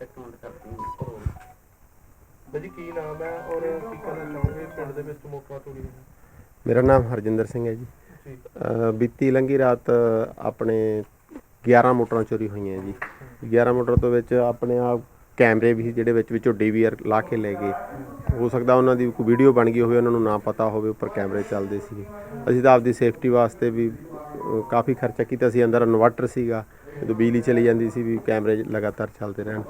ਇੱਕ ਮਿੰਟ ਕਰਦੀ ਬਾਜੀ ਕੀ ਨਾਮ ਹੈ ਔਰ ਕੀ ਕਹਿਣਾ ਚਾਹੋਗੇ? ਪਿੰਡ ਦੇ ਵਿੱਚ ਮੋਟਰਾਂ ਚੋਰੀ ਹੋਈਆਂ ਮੇਰਾ ਨਾਮ ਹਰਜਿੰਦਰ ਸਿੰਘ ਹੈ ਜੀ। ਜੀ। ਅ, ਬੀਤੀ ਲੰਗੀ ਰਾਤ ਆਪਣੇ 11 ਮੋਟਰਾਂ ਚੋਰੀ ਹੋਈਆਂ ਜੀ। 11 ਮੋਟਰ ਤੋਂ ਵਿੱਚ ਆਪਣੇ ਆਪ ਕੈਮਰੇ ਵੀ ਸੀ ਜਿਹੜੇ ਵਿੱਚ ਵਿੱਚੋਂ ਡੀਵੀਆਰ ਲਾ ਕੇ ਲੈ ਗਏ। ਹੋ ਸਕਦਾ ਉਹਨਾਂ ਦੀ ਕੋਈ ਵੀਡੀਓ ਬਣ ਗਈ ਹੋਵੇ ਉਹਨਾਂ ਨੂੰ ਨਾ ਪਤਾ ਹੋਵੇ ਉੱਪਰ ਕੈਮਰੇ ਚੱਲਦੇ ਸੀ ਅਸੀਂ ਤਾਂ ਆਪਦੀ ਸੇਫਟੀ ਵਾਸਤੇ ਵੀ ਅ, ਕਾਫੀ ਖਰਚਾ ਕੀਤਾ ਸੀ। ਅੰਦਰ ਇਨਵਰਟਰ ਸੀਗਾ। ਜਦੋਂ ਬਿਜਲੀ ਚਲੀ ਜਾਂਦੀ ਸੀ ਵੀ ਕੈਮਰੇ ਲਗਾਤਾਰ ਚੱਲਦੇ ਰਹਿਣ।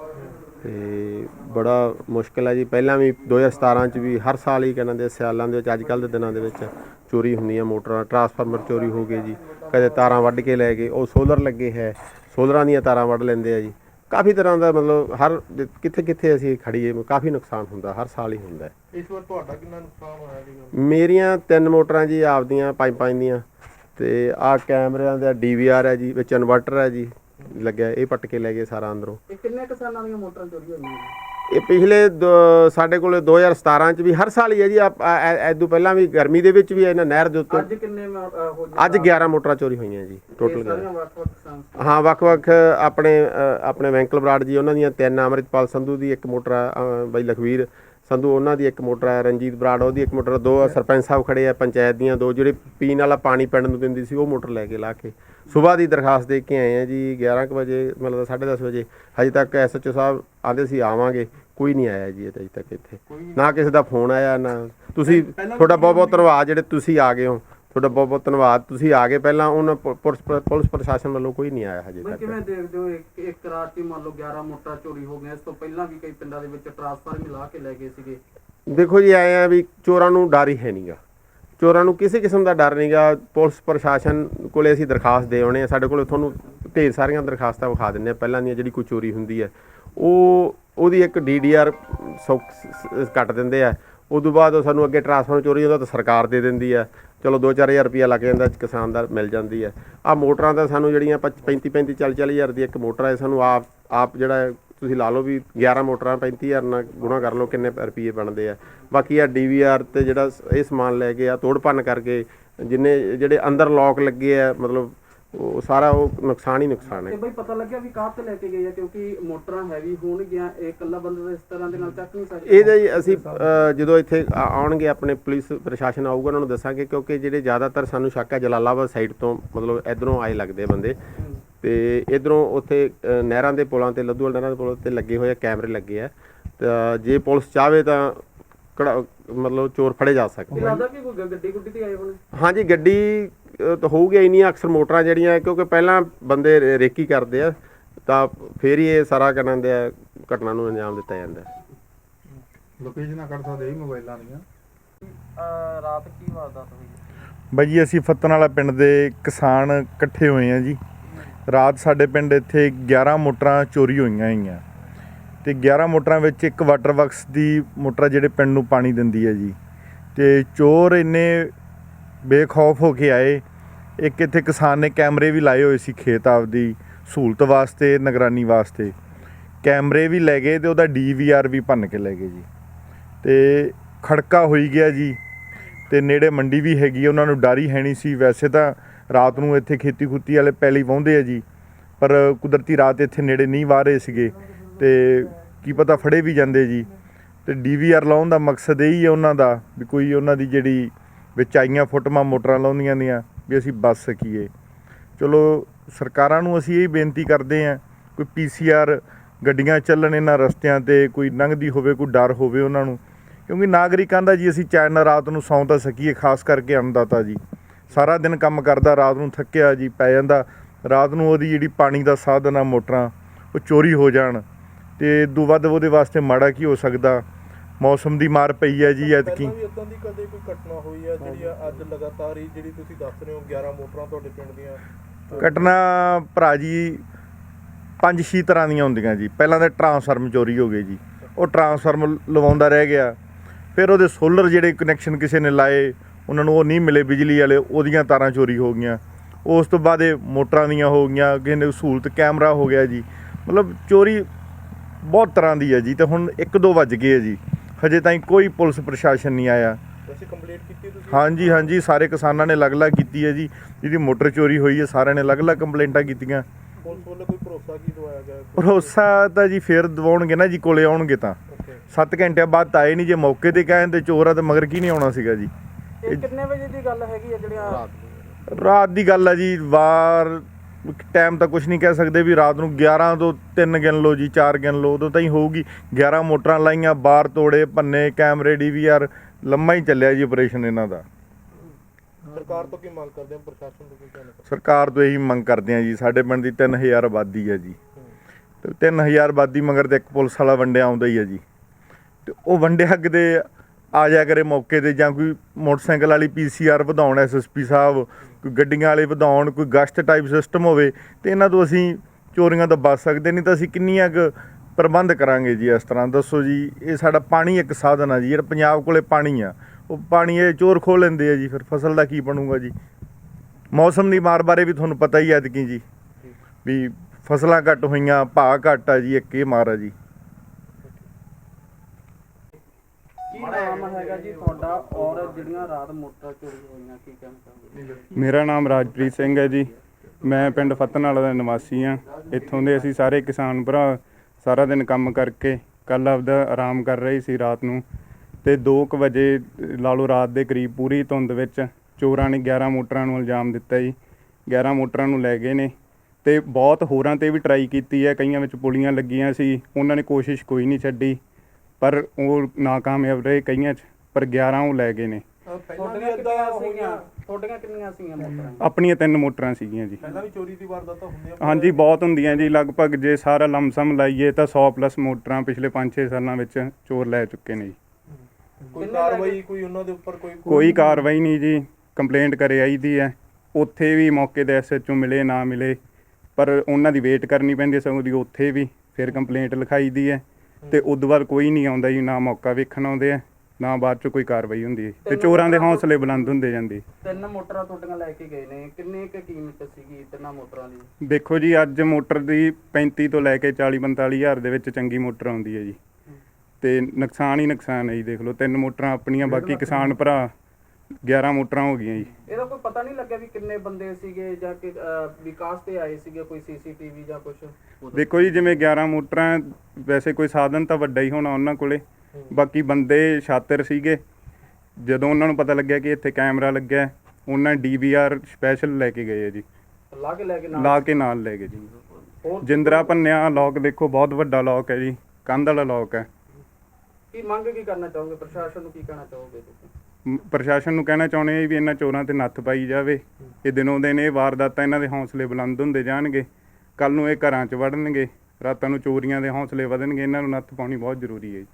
ਤੇ ਬੜਾ ਮੁਸ਼ਕਲ ਹੈ ਜੀ। ਪਹਿਲਾਂ ਵੀ 2017 ਚ ਵੀ ਹਰ ਸਾਲ ਹੀ ਕਹਿੰਦੇ ਸਿਆਲਾਂ ਦੇ ਵਿੱਚ ਅੱਜ ਕੱਲ ਦੇ ਦਿਨਾਂ ਦੇ ਵਿੱਚ ਚੋਰੀ ਹੁੰਦੀਆਂ ਮੋਟਰਾਂ ਟਰਾਂਸਫਾਰਮਰ ਚੋਰੀ ਹੋ ਗਏ ਜੀ। ਕਦੇ ਤਾਰਾਂ ਵੱਢ ਕੇ ਲੈ ਗਏ। ਉਹ ਸੋਲਰ ਲੱਗੇ ਹੈ। ਸੋਲਰਾਂ ਦੀਆਂ ਤਾਰਾਂ ਵੱਢ ਲੈਂਦੇ ਆ ਜੀ। ਕਾਫੀ ਤਰ੍ਹਾਂ ਦਾ ਮਤਲਬ ਹਰ ਕਿੱਥੇ ਕਿੱਥੇ ਅਸੀਂ ਖੜੀਏ ਕਾਫੀ ਨੁਕਸਾਨ ਹੁੰਦਾ ਹਰ ਸਾਲ ਹੀ ਹੁੰਦਾ। ਇਸ ਵਾਰ ਤੁਹਾਡਾ ਕਿੰਨਾ ਨੁਕਸਾਨ ਹੋਇਆ ਜੀ? ਮੇਰੀਆਂ ਤਿੰਨ ਮੋਟਰਾਂ ਜੀ ਆਪਦੀਆਂ ਪੰਜ ਪੰਜ ਦੀਆਂ। ਤੇ ਆਹ ਕੈਮਰਿਆਂ ਦਾ ਡੀਵੀਆਰ ਹੈ ਜੀ ਵਿੱਚ ਇਨਵਰਟਰ ਹੈ ਜੀ ਲੱਗਿਆ ਇਹ ਪੱਟ ਕੇ ਲੈ ਗਏ ਸਾਰਾ ਅੰਦਰੋਂ। ਇਹ ਕਿੰਨੇ ਕਿਸਾਨਾਂ ਦੀਆਂ ਮੋਟਰਾਂ ਚੋਰੀ ਹੋਈਆਂ ਨੇ? ਇਹ ਪਿਛਲੇ ਦੋ- ਸਾਡੇ ਕੋਲੇ 2017 ਚ ਵੀ ਹਰ ਸਾਲ ਹੀ ਹੈ ਜੀ ਐਦੋਂ ਪਹਿਲਾਂ ਵੀ ਗਰਮੀ ਦੇ ਵਿੱਚ ਵੀ ਇਹਨਾਂ ਨਹਿਰ ਦੇ ਉੱਤੇ। ਅੱਜ ਕਿੰਨੇ ਮੋ- ਅਹ ਹੋ ਅੱਜ 11 ਮੋਟਰਾਂ ਚੋਰੀ ਹੋਈਆਂ ਜੀ ਟੋਟਲ ਸਾਰੀਆਂ ਵੱਖ-ਵੱਖ ਹਾਂ ਵੱਖ-ਵੱਖ ਆਪਣੇ ਅ, ਆਪਣੇ ਵੈਂਕਲ ਬਰਾੜ ਜੀ ਉਹਨਾਂ ਦੀਆਂ ਤਿੰਨ ਅਮਰਿਤਪਾਲ ਸੰਧੂ ਦੀ ਇੱਕ ਮੋਟਰ ਆ ਅ, ਬਾਈ ਲਖਵੀਰ ਸੰਧੂ ਉਹਨਾਂ ਦੀ ਇੱਕ ਮੋਟਰ ਹੈ ਰਣਜੀਤ ਬਰਾੜ ਉਹਦੀ ਇੱਕ ਮੋਟਰ ਦੋ ਸਰਪੰਚ ਸਾਹਿਬ ਖੜੇ ਆ ਪੰਚਾਇਤ ਦੀਆਂ ਦੋ ਜਿਹੜੇ ਪੀਣ ਵਾਲਾ ਪਾਣੀ ਪਿੰਡ ਨੂੰ ਦਿੰਦੀ ਸੀ ਉਹ ਮੋਟਰ ਲੈ ਕੇ ਲਾ ਕੇ। ਸਵੇਰ ਦੀ ਦਰਖਾਸਤ ਦੇ ਕੇ ਆਏ ਆ ਜੀ 11 ਕੁ ਵਜੇ ਮਤਲਬ 10:30 ਵਜੇ। ਹਜੇ ਤੱਕ ਐਸਐਚਓ ਸਾਹਿਬ ਆਂਦੇ ਸੀ ਆਵਾਂਗੇ। ਕੋਈ ਨਹੀਂ ਆਇਆ ਜੀ ਅਜੇ ਤੱਕ ਇੱਥੇ। ਨਾ ਕਿਸੇ ਦਾ ਫੋਨ ਆਇਆ ਨਾ। ਤੁਸੀਂ ਤੁਹਾਡਾ ਬਹੁਤ ਬਹੁਤ ਧੰਨਵਾਦ ਜਿਹੜੇ ਤੁਸੀਂ ਆ ਗਏ ਹੋ। ਤੁਹਾਡਾ ਬਹੁਤ ਬਹੁਤ ਧੰਨਵਾਦ। ਤੁਸੀਂ ਆ ਗਏ ਪਹਿਲਾਂ ਉਹਨਾਂ ਪੁ- ਪੁਲਿਸ ਪੁਲਿਸ ਪ੍ਰਸ਼ਾਸਨ ਵੱਲੋਂ ਕੋਈ ਨਹੀਂ ਆਇਆ ਹਜੇ ਬਈ ਤੱਕ। ਕਿਵੇਂ ਦੇਖਦੇ ਹੋ ਇੱਕ ਇੱਕ ਰਾਤ 'ਚ ਹੀ ਮੰਨ ਲਓ 11 ਮੋਟਰਾਂ ਚੋਰੀ ਹੋ ਗਈਆਂ ਇਸ ਤੋਂ ਪਹਿਲਾਂ ਵੀ ਕਈ ਪਿੰਡਾਂ ਦੇ ਵਿੱਚ ਟਰਾਂਸਫਾਰਮਰ ਲਾ ਕੇ ਲੈ ਗਏ ਸੀਗੇ। ਦੇਖੋ ਜੀ ਆਏ ਆ ਵੀ ਚੋਰਾਂ ਨੂੰ ਡਰ ਹੀ ਹੈ ਨਹੀਂਗਾ ਚੋਰਾਂ ਨੂੰ ਕਿਸੇ ਕਿਸਮ ਦਾ ਡਰ ਨਹੀਂਗਾ ਪੁਲਿਸ ਪ੍ਰਸ਼ਾਸਨ ਕੋਲੇ ਅਸੀਂ ਦਰਖਾਸਤ ਦੇ ਆਉਣੇ ਆ। ਸਾਡੇ ਕੋਲੇ ਤੁਹਾਨੂੰ ਢੇਰ ਸਾਰੀਆਂ ਦਰਖਾਸਤਾਂ ਵਿਖਾ ਦਿੰਨੇ ਆ। ਪਹਿਲਾਂ ਦੀਆਂ ਜਿਹੜੀ ਕੋਈ ਚੋਰੀ ਹੁੰਦੀ ਹੈ ਉਹ ਉਹਦੀ ਇੱਕ ਡੀਡੀਆਰ ਕੱਟ ਦਿੰਦੇ ਆ। ਉਦੋਂ ਬਾਅਦ ਉਹ ਸਾਨੂੰ ਅੱਗੇ ਟਰਾਂਸਫਰ ਚੋਰੀ ਹੁੰਦਾ ਤਾਂ ਸਰਕਾਰ ਦੇ ਦਿੰਦੀ ਆ। ਚਲੋ 2-4000 ਰੁਪਇਆ ਲੱਗ ਜਾਂਦਾ, ਕਿਸਾਨ ਦਾ ਮਿਲ ਜਾਂਦੀ ਹੈ। ਆ ਮੋਟਰਾਂ ਦਾ ਸਾਨੂੰ ਜਿਹੜੀਆਂ 35 35 40 ਹਜ਼ਾਰ ਦੀ ਇੱਕ ਮੋਟਰ ਹੈ, ਸਾਨੂੰ ਆਪ ਆਪ ਜਿਹੜਾ ਤੁਸੀਂ ਲਾ ਲਓ ਵੀ 11 ਮੋਟਰਾਂ 35000 ਨਾਲ ਗੁਣਾ ਕਰ ਲਓ ਕਿੰਨੇ ਰੁਪਏ ਬਣਦੇ ਆ। ਬਾਕੀ ਆ ਡੀਵੀਆਰ ਤੇ ਜਿਹੜਾ ਸ- ਇਹ ਸਮਾਨ ਲੈ ਕੇ ਆ, ਤੋੜ ਭੰਨ ਕਰਕੇ ਜਿੰਨੇ ਜਿਹੜੇ ਅੰਦਰ ਲੋਕ ਲੱਗੇ ਆ, ਮਤਲਬ ਉਹ ਸਾਰਾ ਉਹ ਨੁਕਸਾਨ ਹੀ ਨੁਕਸਾਨ ਹੈ। ਤੇ ਬਈ ਪਤਾ ਲੱਗਿਆ ਵੀ ਕਾਹ ਤੇ ਲੈ ਕੇ ਗਏ ਆ ਕਿਉਂਕਿ ਮੋਟਰਾਂ ਹੈਵੀ ਹੋਣਗੀਆਂ ਇਹ ਇਕੱਲਾ ਬੰਦਾ ਤਾਂ ਇਸ ਤਰ੍ਹਾਂ ਦੇ ਨਾਲ ਚੱਕ ਨਹੀਂ ਸਕਦਾ। ਇਹਦੇ ਜੀ ਅਸੀਂ ਅ, ਜਦੋਂ ਇੱਥੇ ਆ- ਆਉਣਗੇ ਆਪਣੇ ਪੁਲਿਸ ਪ੍ਰਸ਼ਾਸਨ ਆਊਗਾ ਉਹਨਾਂ ਨੂੰ ਦੱਸਾਂਗੇ ਕਿਉਂਕਿ ਜਿਹੜੇ ਜ਼ਿਆਦਾਤਰ ਸਾਨੂੰ ਸ਼ੱਕ ਹੈ ਜਲਾਲਾਬਾਦ ਸਾਈਡ ਤੋਂ ਮਤਲਬ ਇਧਰੋਂ ਆਏ ਲੱਗਦੇ ਬੰਦੇ। ਤੇ ਇਧਰੋਂ ਉੱਥੇ ਅ, ਨਹਿਰਾਂ ਦੇ ਪੁਲਾਂ ਤੇ ਲੱਦੂਵਾਲ ਨਹਿਰਾਂ ਦੇ ਪੁਲਾਂ ਤੇ ਲੱਗੇ ਹੋਏ ਆ ਕੈਮਰੇ ਲੱਗੇ ਆ। ਤਾਂ ਜੇ ਪੁਲਿਸ ਚਾਹਵੇ ਤਾਂ ਕੜਾ- ਮਤਲਬ ਚੋਰ ਫੜੇ ਜਾ ਸਕਦੇ ਇਹ ਲੱਗਦਾ ਕਿ ਕੋਈ ਗ- ਗੱਡੀ ਗੁੱਡੀ ਤੇ ਆਏ ਹੋਣੇ? ਹਾਂਜੀ ਗੱਡੀ ਅ, ਤਾਂ ਹੋਊਗੀ ਇੰਨੀਆਂ ਅਕਸਰ ਮੋਟਰਾਂ ਜਿਹੜੀਆਂ ਕਿਉਂਕਿ ਪਹਿਲਾਂ ਬੰਦੇ ਰੇ- ਰੇਕੀ ਕਰਦੇ ਆ ਤਾਂ ਫੇਰ ਹੀ ਇਹ ਸਾਰਾ ਕਰਦੇ ਆ ਘਟਨਾ ਨੂੰ ਅੰਜਾਮ ਦਿੱਤਾ ਜਾਂਦਾ। ਹੈ ਲੋਕੇਸ਼ਨਾਂ ਕੱਢ ਸਕਦੇ ਇਹ ਮੋਬਾਈਲਾਂ ਦੀਆਂ। ਰਾਤ ਕੀ ਵਾਰਦਾਤ ਹੋਈ? ਬਾਈ ਜੀ ਅਸੀਂ ਫੱਤਨ ਵਾਲਾ ਪਿੰਡ ਦੇ ਕਿਸਾਨ ਇਕੱਠੇ ਹੋਏ ਆ ਜੀ। ਰਾਤ ਸਾਡੇ ਪਿੰਡ ਇੱਥੇ 11 ਮੋਟਰਾਂ ਚੋਰੀ ਹੋਈਆਂ ਹੈਗੀਆਂ। ਤੇ 11 ਮੋਟਰਾਂ ਵਿੱਚ ਇੱਕ ਵਾਟਰ ਵਰਕਸ ਦੀ ਮੋਟਰ ਆ ਜਿਹੜੇ ਪਿੰਡ ਨੂੰ ਪਾਣੀ ਦਿੰਦੀ ਹੈ ਜੀ। ਤੇ ਚੋਰ ਇੰਨੇ ਬੇਖੌਫ ਹੋ ਕੇ ਆਏ। ਇੱਕ ਇੱਥੇ ਕਿਸਾਨ ਨੇ ਕੈਮਰੇ ਵੀ ਲਾਏ ਹੋਏ ਸੀ ਖੇਤ ਆਪਦੀ ਸਹੂਲਤ ਵਾਸਤੇ, ਨਿਗਰਾਨੀ ਵਾਸਤੇ। ਕੈਮਰੇ ਵੀ ਲੈ ਗਏ ਤੇ ਉਹਦਾ ਡੀਵੀਆਰ ਵੀ ਭੰਨ ਕੇ ਲੈ ਗਏ ਜੀ। ਤੇ ਖੜਕਾ ਹੋਈ ਗਿਆ ਜੀ ਤੇ ਨੇੜੇ ਮੰਡੀ ਵੀ ਹੈਗੀ ਉਹਨਾਂ ਨੂੰ ਡਰ ਹੈ ਨਹੀਂ ਸੀ। ਵੈਸੇ ਤਾਂ ਰਾਤ ਨੂੰ ਇੱਥੇ ਖੇਤੀ ਖੁੱਤੀ ਵਾਲੇ ਪੈਲੀ ਵਾਹੁੰਦੇ ਆ ਜੀ, ਪਰ ਕੁਦਰਤੀ ਰਾਤ ਇੱਥੇ ਨੇੜੇ ਨਹੀਂ ਵਾਹ ਰਹੇ ਸੀਗੇ। ਤੇ ਕੀ ਪਤਾ ਫੜੇ ਵੀ ਜਾਂਦੇ ਜੀ। ਤੇ ਡੀਵੀਆਰ ਲਾਉਣ ਦਾ ਮਕਸਦ ਇਹੀ ਹੈ ਉਹਨਾਂ ਦਾ ਵੀ ਕੋਈ ਉਹਨਾਂ ਦੀ ਜਿਹੜੀ ਵਿੱਚ ਆਈਆਂ ਫੋਟੋਆਂ ਮੋਟਰਾਂ ਲਾਉਂਦੀਆਂ ਦੀਆਂ ਵੀ ਅਸੀਂ ਬਚ ਸਕੀਏ। ਚਲੋ ਸਰਕਾਰਾਂ ਨੂੰ ਅਸੀਂ ਇਹ ਬੇਨਤੀ ਕਰਦੇ ਆਂ ਕੋਈ ਪੀਸੀਆਰ ਗੱਡੀਆਂ ਚੱਲਣ ਇਹਨਾਂ ਰਸਤਿਆਂ ਤੇ, ਕੋਈ ਲੰਘਦੀ ਹੋਵੇ, ਕੋਈ ਡਰ ਹੋਵੇ ਉਹਨਾਂ ਨੂੰ, ਕਿਉਂਕਿ ਨਾਗਰਿਕਾਂ ਦਾ ਜੀ, ਅਸੀਂ ਚੈਨ ਰਾਤ ਨੂੰ ਸੌਂ ਤਾਂ ਸਕੀਏ, ਖਾਸ ਕਰਕੇ ਅੰਨਦਾਤਾ ਜੀ। ਸਾਰਾ ਦਿਨ ਕੰਮ ਕਰਦਾ, ਰਾਤ ਨੂੰ ਥੱਕਿਆ ਜੀ, ਪੈ ਜਾਂਦਾ, ਰਾਤ ਨੂੰ ਉਹਦੀ ਜਿਹੜੀ ਪਾਣੀ ਦਾ ਸਾਧਨ ਆ, ਮੋਟਰਾਂ, ਉਹ ਚੋਰੀ ਹੋ ਜਾਣ। ਤੇ ਇਦੋਂ ਵੱਧ ਉਹਦੇ ਵਾਸਤੇ ਮਾੜਾ ਕੀ ਹੋ ਸਕਦਾ? ਮੌਸਮ ਦੀ ਮਾਰ ਪਈ ਹੈ ਜੀ ਐਤਕੀ। ਪਹਿਲਾਂ ਵੀ ਇਦਾਂ ਦੀ ਕਦੇ ਕੋਈ ਘਟਨਾ ਹੋਈ ਹੈ ਜਿਹੜੀ ਅੱਜ ਲਗਾਤਾਰ ਹੀ ਜਿਹੜੀ ਤੁਸੀਂ ਦੱਸ ਰਹੇ ਹੋ 11 ਮੋਟਰਾਂ ਤੁਹਾਡੇ ਪਿੰਡ ਦੀਆਂ? ਘਟਨਾ ਭਰਾ ਜੀ ਪੰਜ ਛੇ ਤਰ੍ਹਾਂ ਦੀਆਂ ਹੁੰਦੀਆਂ ਜੀ। ਪਹਿਲਾਂ ਤਾਂ ਟਰਾਂਸਫਾਰਮ ਚੋਰੀ ਹੋ ਗਏ ਜੀ। ਉਹ ਟਰਾਂਸਫਾਰਮ ਲਵਾਉਂਦਾ ਰਹਿ ਗਿਆ। ਫਿਰ ਉਹਦੇ ਸੋਲਰ ਜਿਹੜੇ ਕਨੈਕਸ਼ਨ ਕਿਸੇ ਨੇ ਲਾਏ ਉਹਨਾਂ ਨੂੰ ਉਹ ਨਹੀਂ ਮਿਲੇ ਬਿਜਲੀ ਵਾਲੇ ਉਹਦੀਆਂ ਤਾਰਾਂ ਚੋਰੀ ਹੋ ਗਈਆਂ। ਉਸ ਤੋਂ ਬਾਅਦ ਇਹ ਮੋਟਰਾਂ ਦੀਆਂ ਹੋ ਗਈਆਂ ਕਿਸੇ ਨੇ ਸਹੂਲਤ ਕੈਮਰਾ ਹੋ ਗਿਆ ਜੀ। ਮਤਲਬ ਚੋਰੀ ਬਹੁਤ ਤਰ੍ਹਾਂ ਦੀ ਹੈ ਜੀ ਤੇ ਹੁਣ ਇੱਕ ਦੋ ਵੱਜ ਗਏ ਹੈ ਜੀ। ਹਜੇ ਤਾਈਂ ਕੋਈ ਪੁਲਿਸ ਪ੍ਰਸ਼ਾਸਨ ਨਹੀਂ ਆਇਆ। ਵੈਸੇ ਕੰਪਲੀਟ ਕੀਤੀ ਤੁਸੀਂ? ਹਾਂਜੀ ਹਾਂਜੀ ਸਾਰੇ ਕਿਸਾਨਾਂ ਨੇ ਅਲੱਗ-ਅਲੱਗ ਕੀਤੀ ਹੈ ਜੀ। ਜਿਹਦੀ ਮੋਟਰ ਚੋਰੀ ਹੋਈ ਹੈ ਸਾਰਿਆਂ ਨੇ ਅਲੱਗ-ਅਲੱਗ ਕੰਪਲੇਂਟਾਂ ਕੀਤੀਆਂ। ਪੁਲਿਸ ਵੱਲੋਂ ਕੋਈ ਭਰੋਸਾ ਕੀ ਦਵਾਇਆ ਗਿਆ? ਭਰੋਸਾ ਤਾਂ ਜੀ ਫੇਰ ਦਵਾਉਣਗੇ ਨਾ ਜੀ ਕੋਲੇ ਆਉਣਗੇ ਤਾਂ। ਓਕੇ 7 ਘੰਟਿਆਂ ਬਾਅਦ ਤਾਂ ਆਏ ਨਹੀਂ ਜੇ ਮੌਕੇ ਤੇ ਕਹਿੰਦੇ ਚੋਰ ਆ ਤਾਂ ਮਗਰ ਕੀ ਨਹੀਂ ਆਉਣਾ ਸੀਗਾ ਜੀ। ਇਹ ਕਿੰਨੇ ਵਜੇ ਦੀ ਗੱਲ ਹੈਗੀ ਆ ਜਿਹੜੀਆਂ ਰਾਤ ਦੀ ਗੱਲ ਆ ਜੀ ਵਾਰ ਟਾਈਮ ਤਾਂ ਕੁਝ ਨਹੀਂ ਕਹਿ ਸਕਦੇ ਵੀ ਰਾਤ ਨੂੰ 11 ਤੋਂ 3 ਗਿਣ ਲਓ ਜੀ 4 ਗਿਣ ਲਓ ਉਦੋਂ ਤਾਂ ਹੀ ਹੋਊਗੀ। 11 ਮੋਟਰਾਂ ਲਾਈਆਂ ਬਾਰ ਤੋੜੇ ਭੰਨੇ ਕੈਮਰੇ ਡੀਵੀਆਰ ਲੰਮਾ ਹੀ ਚੱਲਿਆ ਜੀ ਆਪਰੇਸ਼ਨ ਇਹਨਾਂ ਦਾ। ਸਰਕਾਰ ਤੋਂ ਕੀ ਮੰਗ ਕਰਦੇ ਹੋ? ਪ੍ਰਸ਼ਾਸਨ ਤੋਂ ਕੀ ਕਹਿਣਾ ਸਰਕਾਰ ਤੋਂ ਇਹੀ ਮੰਗ ਕਰਦੇ ਆ ਜੀ ਸਾਡੇ ਪਿੰਡ ਦੀ 3000 ਆਬਾਦੀ ਹੈ ਜੀ? ਤੇ 3000 ਆਬਾਦੀ ਮਗਰ ਤੇ ਇੱਕ ਪੁਲਿਸ ਵਾਲਾ ਵੰਡਿਆ ਆਉਂਦਾ ਹੀ ਹੈ ਜੀ। ਤੇ ਉਹ ਵੰਡਿਆ ਕਿਤੇ ਆ ਜਾ ਕਰੇ ਮੌਕੇ ਤੇ ਜਾਂ ਕੋਈ ਮੋਟਰਸਾਈਕਲ ਵਾਲੀ ਪੀਸੀਆਰ ਵਧਾਉਣ ਐਸਐਸਪੀ ਸਾਹਿਬ, ਕੋਈ ਗੱਡੀਆਂ ਵਾਲੇ ਵਧਾਉਣ, ਕੋਈ ਗਸ਼ਤ ਟਾਈਪ ਸਿਸਟਮ ਹੋਵੇ, ਤੇ ਇਹਨਾਂ ਤੋਂ ਅਸੀਂ ਚੋਰੀਆਂ ਤੋਂ ਬਚ ਸਕਦੇ ਨਹੀਂ ਤਾਂ ਅਸੀਂ ਕਿੰਨੀਆਂ ਕੁ ਪ੍ਰਬੰਧ ਕਰਾਂਗੇ ਜੀ ਇਸ ਤਰ੍ਹਾਂ। ਦੱਸੋ ਜੀ, ਇਹ ਸਾਡਾ ਪਾਣੀ ਇੱਕ ਸਾਧਨ ਆ ਜੀ, ਜਿਹੜਾ ਪੰਜਾਬ ਕੋਲੇ ਪਾਣੀ ਆ। ਉਹ ਪਾਣੀ ਇਹ ਚੋਰ ਖੋਹ ਲੈਂਦੇ ਆ ਜੀ, ਫਿਰ ਫਸਲ ਦਾ ਕੀ ਬਣੂਗਾ ਜੀ? ਮੌਸਮ ਦੀ ਮਾਰ ਬਾਰੇ ਵੀ ਤੁਹਾਨੂੰ ਪਤਾ ਹੀ ਐ ਐਤਕੀ ਜੀ, ਵੀ ਫਸਲਾਂ ਘੱਟ ਹੋਈਆਂ, ਭਾਅ ਘੱਟ ਆ ਜੀ, ਇੱਕ ਇਹ ਮਾਰ ਆ ਜੀ ਕੀ ਨਾਮ ਹੈਗਾ ਜੀ ਤੁਹਾਡਾ ਔਰ ਜਿਹੜੀਆਂ ਰਾਤ ਮੋਟਰਾਂ ਚੋਰੀ ਹੋਈਆਂ, ਕੀ ਕਹਿਣਾ ਚਾਹੋਗੇ? ਮੇਰਾ ਨਾਮ ਰਾਜਪ੍ਰੀਤ ਸਿੰਘ ਹੈ ਜੀ। ਮੈਂ ਪਿੰਡ ਫਤਨਾਲਾ ਦਾ ਨਿਵਾਸੀ ਹਾਂ। ਇੱਥੋਂ ਦੇ ਅਸੀਂ ਸਾਰੇ ਕਿਸਾਨ ਭਰਾ ਸਾਰਾ ਦਿਨ ਕੰਮ ਕਰਕੇ ਕੱਲ ਆਪਦਾ ਆਰਾਮ ਕਰ ਰਹੇ ਸੀ ਰਾਤ ਨੂੰ ਤੇ 2:00 ਵਜੇ, ਲਾ ਲਓ ਰਾਤ ਦੇ ਕਰੀਬ ਪੂਰੀ ਧੁੰਦ ਵਿੱਚ ਚੋਰਾਂ ਨੇ 11 ਮੋਟਰਾਂ ਨੂੰ ਇਲਜ਼ਾਮ ਦਿੱਤਾ ਜੀ। 11 ਮੋਟਰਾਂ ਨੂੰ ਲੈ ਗਏ ਨੇ ਤੇ ਬਹੁਤ ਹੋਰਾਂ ਤੇ ਵੀ ਟਰਾਈ ਕੀਤੀ ਹੈ। ਕਈਆਂ ਵਿੱਚ ਪੁਲੀਆਂ ਲੱਗੀਆਂ ਸੀ। ਉਹਨਾਂ ਨੇ ਕੋਸ਼ਿਸ਼ ਕੋਈ ਨਹੀਂ ਛੱਡੀ। ਪਰ ਉਹ ਨਾਕਾਮਯਾਬ ਰਹੇ ਕਈਆਂ 'ਚ ਪਰ 11 ਉਹ ਲੈ ਗਏ ਨੇ। ਤੁਹਾਡੀਆਂ ਕਿੰਨੀਆਂ ਸੀਗੀਆਂ? ਤੁਹਾਡੀਆਂ ਕਿੰਨੀਆਂ ਸੀਗੀਆਂ ਮੋਟਰਾਂ? ਆਪਣੀਆਂ ਤਿੰਨ ਮੋਟਰਾਂ ਸੀਗੀਆਂ ਜੀ। ਪਹਿਲਾਂ ਵੀ ਚੋਰੀ ਦੀ ਵਾਰਦਾਤਾਂ ਹੁੰਦੀਆਂ ਹਾਂਜੀ ਬਹੁਤ ਹੁੰਦੀਆਂ ਜੀ। ਲਗਭਗ ਜੇ ਸਾਰਾ ਲਮਸਮ ਲਾਈਏ ਤਾਂ 100 ਪਲੱਸ ਮੋਟਰਾਂ ਪਿਛਲੇ 5-6 ਸਾਲਾਂ ਵਿੱਚ ਚੋਰ ਲੈ ਚੁੱਕੇ ਨੇ ਜੀ। ਕੋਈ ਕਾਰਵਾਈ ਕੋਈ ਉਹਨਾਂ ਦੇ ਉੱਪਰ ਕੋਈ ਕੋਈ ਕਾਰਵਾਈ ਨਹੀਂ ਜੀ। ਕੰਪਲੇਂਟ ਕਰੇ ਆਈ ਦੀ ਹੈ। ਉੱਥੇ ਵੀ ਮੌਕੇ ਤੇ ਐਸਐਚਓ ਮਿਲੇ ਨਾ ਮਿਲੇ। ਪਰ ਉਹਨਾਂ ਦੀ ਵੇਟ ਕਰਨੀ ਪੈਂਦੀ ਸਗੋਂ ਦੀ ਉੱਥੇ ਵੀ। ਫਿਰ ਕੰਪਲੇਂਟ ਲਿਖਾਈ ਦੀ ਹੈ। ਤੇ ਉਦੋਂ ਬਾਅਦ ਕੋਈ ਨਹੀਂ ਆਉਂਦਾ ਜੀ ਨਾ ਮੌਕਾ ਵੇਖਣ ਆਉਂਦੇ ਆ ਨਾ ਬਾਅਦ ਚ ਕੋਈ ਕਾਰਵਾਈ ਹੁੰਦੀ ਹੈ। ਤੇ ਚੋਰਾਂ ਦੇ ਹੌਸਲੇ ਬੁਲੰਦ ਹੁੰਦੇ ਜਾਂਦੇ। ਤਿੰਨ ਮੋਟਰਾਂ ਤੁਹਾਡੀਆਂ ਲੈ ਕੇ ਗਏ ਨੇ ਕਿੰਨੇ ਕੁ ਕੀਮਤ ਸੀਗੀ ਤਿੰਨਾਂ ਮੋਟਰਾਂ ਦੀ? ਦੇਖੋ ਜੀ ਅੱਜ ਮੋਟਰ ਦੀ 35 ਤੋਂ ਲੈ ਕੇ 40 45 ਹਜ਼ਾਰ ਦੇ ਵਿੱਚ ਚੰਗੀ ਮੋਟਰ ਆਉਂਦੀ ਹੈ ਜੀ। ਤੇ ਨੁਕਸਾਨ ਹੀ ਨੁਕਸਾਨ ਹੈ ਜੀ ਦੇਖ ਲਓ ਤਿੰਨ ਮੋਟਰਾਂ ਆਪਣੀਆਂ ਬਾਕੀ ਕਿਸਾਨ ਭਰਾ 11 ਮੋਟਰਾਂ ਹੋ ਗਈਆਂ ਜੀ। ਇਹਦਾ ਕੋਈ ਪਤਾ ਨਹੀਂ ਲੱਗਿਆ ਵੀ ਕਿੰਨੇ ਬੰਦੇ ਸੀਗੇ ਜਾਂ ਕਿ ਅਹ, ਵਿਕਾਸ ਤੇ ਆਏ ਸੀਗੇ ਕੋਈ ਸੀਸੀਟੀਵੀ ਜਾਂ ਕੁਝ ਦੇਖੋ ਜੀ ਜਿਵੇਂ 11 ਮੋਟਰਾਂ ਵੈਸੇ ਕੋਈ ਸਾਧਨ ਤਾਂ ਵੱਡਾ ਹੀ ਹੋਣਾ ਉਹਨਾਂ ਕੋਲੇ। ਬਾਕੀ ਬੰਦੇ ਸ਼ਾਤਰ ਸੀਗੇ। ਜਦੋਂ ਉਹਨਾਂ ਨੂੰ ਪਤਾ ਲੱਗਿਆ ਕਿ ਇੱਥੇ ਕੈਮਰਾ ਲੱਗਿਆ ਹੈ, ਉਹਨਾਂ ਡੀਵੀਆਰ ਸਪੈਸ਼ਲ ਲੈ ਕੇ ਗਏ ਆ ਜੀ। ਲਾ ਕੇ ਲੈ ਕੇ ਨਾਲ? ਲਾ ਕੇ ਨਾਲ ਲੈ ਗਏ ਜੀ। ਹੋਰ? ਜਿੰਦਰਾ ਭੰਨਿਆ ਲੋਕ ਦੇਖੋ ਬਹੁਤ ਵੱਡਾ ਲੋਕ ਹੈ ਜੀ। ਕੰਧ ਵਾਲਾ ਲੋਕ ਹੈ। ਕੀ ਮੰਗ ਕੀ ਕਰਨਾ ਚਾਹੋਗੇ? ਪ੍ਰਸ਼ਾਸਨ ਨੂੰ ਕੀ ਕਹਿਣਾ ਚਾਹੋਗੇ ਤੁਸੀਂ? ਮ- ਪ੍ਰਸ਼ਾਸਨ ਨੂੰ ਕਹਿਣਾ ਚਾਹੁੰਦੇ ਆ ਵੀ ਇਹਨਾਂ ਚੋਰਾਂ ਤੇ ਨੱਥ ਪਾਈ ਜਾਵੇ। ਇਹ ਦਿਨੋਂ ਦਿਨ ਇਹ ਵਾਰਦਾਤਾਂ ਇਹਨਾਂ ਦੇ ਹੌਸਲੇ ਬੁਲੰਦ ਹੁੰਦੇ ਜਾਣਗੇ। ਕੱਲ ਨੂੰ ਇਹ ਘਰਾਂ 'ਚ ਵੜਨਗੇ। ਰਾਤਾਂ ਨੂੰ ਚੋਰੀਆਂ ਦੇ ਹੌਸਲੇ ਵਧਣਗੇ। ਇਹਨਾਂ ਨੂੰ ਨੱਥ ਪਾਉਣੀ ਬਹੁਤ ਜ਼ਰੂਰੀ ਹੈ ਜੀ।